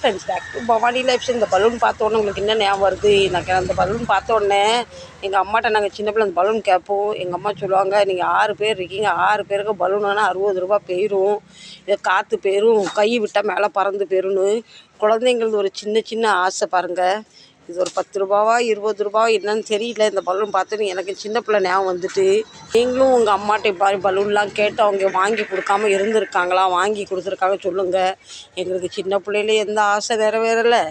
Friends back to Bhavani life's இந்த balloon பார்த்தோன்னே உங்களுக்கு என்ன ஞாபகம் வருது? எனக்கு அந்த பலூன் பார்த்தோன்னே எங்கள் அம்மாட்ட நாங்கள் சின்ன பிள்ளை அந்த பலூன் கேட்போம். எங்கள் அம்மா சொல்லுவாங்க நீங்கள் ஆறு பேர் இருக்கீங்க. ஆறு பேருக்கு பலூன் அறுபது ரூபா போயிடும் இதை காற்று போயிடும் கை விட்டால் மேலே பறந்து போயிருன்னு குழந்தைங்களது ஒரு சின்ன சின்ன ஆசை பாருங்கள் இது ஒரு பத்து ரூபாவா இருபது ரூபாவா என்னன்னு தெரியல. இந்த பலூன் பார்த்தோன்னே எனக்கு சின்ன பிள்ளை ஞாபகம் வந்துட்டு நீங்களும் உங்கள் அம்மாட்ட பாரு பலூன்லாம் கேட்டு அவங்க வாங்கி கொடுக்காம இருந்திருக்காங்களா? வாங்கி கொடுத்துருக்காங்க சொல்லுங்கள் எங்களுக்கு சின்ன பிள்ளையில எந்த ஆசை நிறைவேறலை.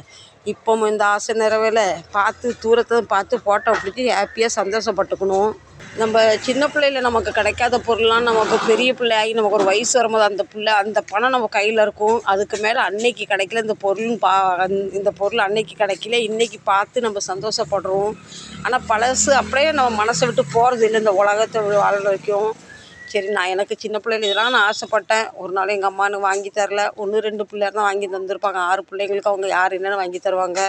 இப்போவும் இந்த ஆசை நிறைவில் பார்த்து தூரத்தை பார்த்து ஃபோட்டோ பிடிச்சி ஹாப்பியாக சந்தோஷப்பட்டுக்கணும். நம்ம சின்ன பிள்ளையில் நமக்கு கிடைக்காத பொருள்லாம் நமக்கு பெரிய பிள்ளையாகி நமக்கு ஒரு வயசு வரும்போது அந்த பிள்ளை அந்த பணம் நம்ம கையில் இருக்கும். அதுக்கு மேலே அன்னைக்கு கிடைக்கல இந்த பொருள் பா அந்த- இந்த பொருள் அன்னைக்கு கிடைக்கல. இன்னைக்கு பார்த்து நம்ம சந்தோஷப்படுறோம். ஆனால் பழசு அப்படியே நம்ம மனசை விட்டு போகிறது இல்லை இந்த உலகத்தை வாழ வரைக்கும். சரி நான் எனக்கு சின்ன பிள்ளைல இதெல்லாம் நான் ஆசைப்பட்டேன். ஒரு நாள் எங்கள் அம்மானு வாங்கி தரல. ஒன்று ரெண்டு பிள்ளையார் தான் வாங்கி தந்திருப்பாங்க. ஆறு பிள்ளைங்களுக்கு அவங்க யார் என்னென்னு வாங்கி தருவாங்க?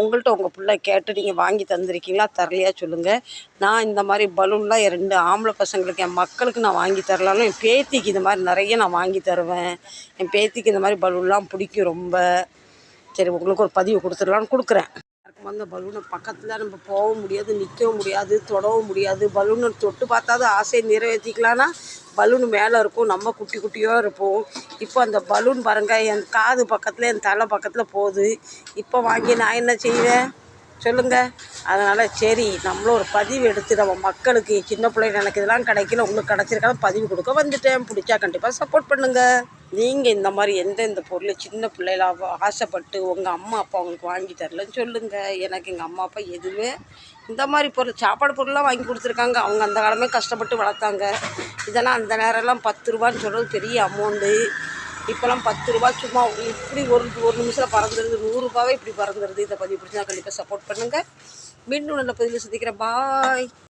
உங்கள்கிட்ட உங்கள் பிள்ளை கேட்டு நீங்கள் வாங்கி தந்திருக்கீங்களா? தரலையா சொல்லுங்கள் நான் இந்த மாதிரி பலூன்லாம் என் ரெண்டு ஆம்பளை பசங்களுக்கு என் மக்களுக்கு நான் வாங்கி தரலாம்னு என் பேத்திக்கு இந்த மாதிரி நிறைய நான் வாங்கி தருவேன். என் பேத்திக்கு இந்த மாதிரி பலூன்லாம் பிடிக்கும் ரொம்ப. சரி உங்களுக்கு ஒரு பதிவு கொடுத்துடலான்னு கொடுக்குறேன். அந்த பலூனை பக்கத்தில் நம்ம போகவும் முடியாது நிற்கவும் முடியாது தொடவும் முடியாது. பலூனை தொட்டு பார்த்தாது ஆசையை நிறைவேற்றிக்கலான்னா பலூன் மேலே இருக்கும் நம்ம குட்டி குட்டியாக இருப்போம். இப்போ அந்த பலூன் பாருங்க என் காது பக்கத்தில் என் தலை பக்கத்தில் போகுது. இப்போ வாங்கி நான் என்ன செய்வேன்? சொல்லுங்கள் அதனால் சரி நம்மளும் ஒரு பதிவு எடுத்து நம்ம மக்களுக்கு சின்ன பிள்ளைங்க எனக்கு இதெல்லாம் கிடைக்கல உங்களுக்கு கிடச்சிருக்கான்னு பதிவு கொடுக்க வந்துட்டேன். பிடிச்சா கண்டிப்பாக சப்போர்ட் பண்ணுங்கள் நீங்கள் இந்த மாதிரி எந்தெந்த பொருள் சின்ன பிள்ளைகளாக ஆசைப்பட்டு உங்கள் அம்மா அப்பா உங்களுக்கு வாங்கி தரலன்னு சொல்லுங்கள் எனக்கு எங்கள் அம்மா அப்பா எதுவுமே இந்த மாதிரி பொருள் சாப்பாடு பொருள்லாம் வாங்கி கொடுத்துருக்காங்க. அவங்க அந்த காலமே கஷ்டப்பட்டு வளர்த்தாங்க. இதெல்லாம் அந்த நேரம்லாம் பத்து ரூபான்னு சொல்கிறது பெரிய அமௌண்ட்டு இப்போலாம் பத்து ரூபா சும்மா இப்படி ஒரு ஒரு நிமிஷத்தில் பறந்துருது. நூறுரூபாவே இப்படி பறந்துருது. இதை பதிவு பிடிச்சா கண்டிப்பாக சப்போர்ட் பண்ணுங்கள் மீண்டும் நல்ல பதிவில் சந்திக்கிறேன். பாய்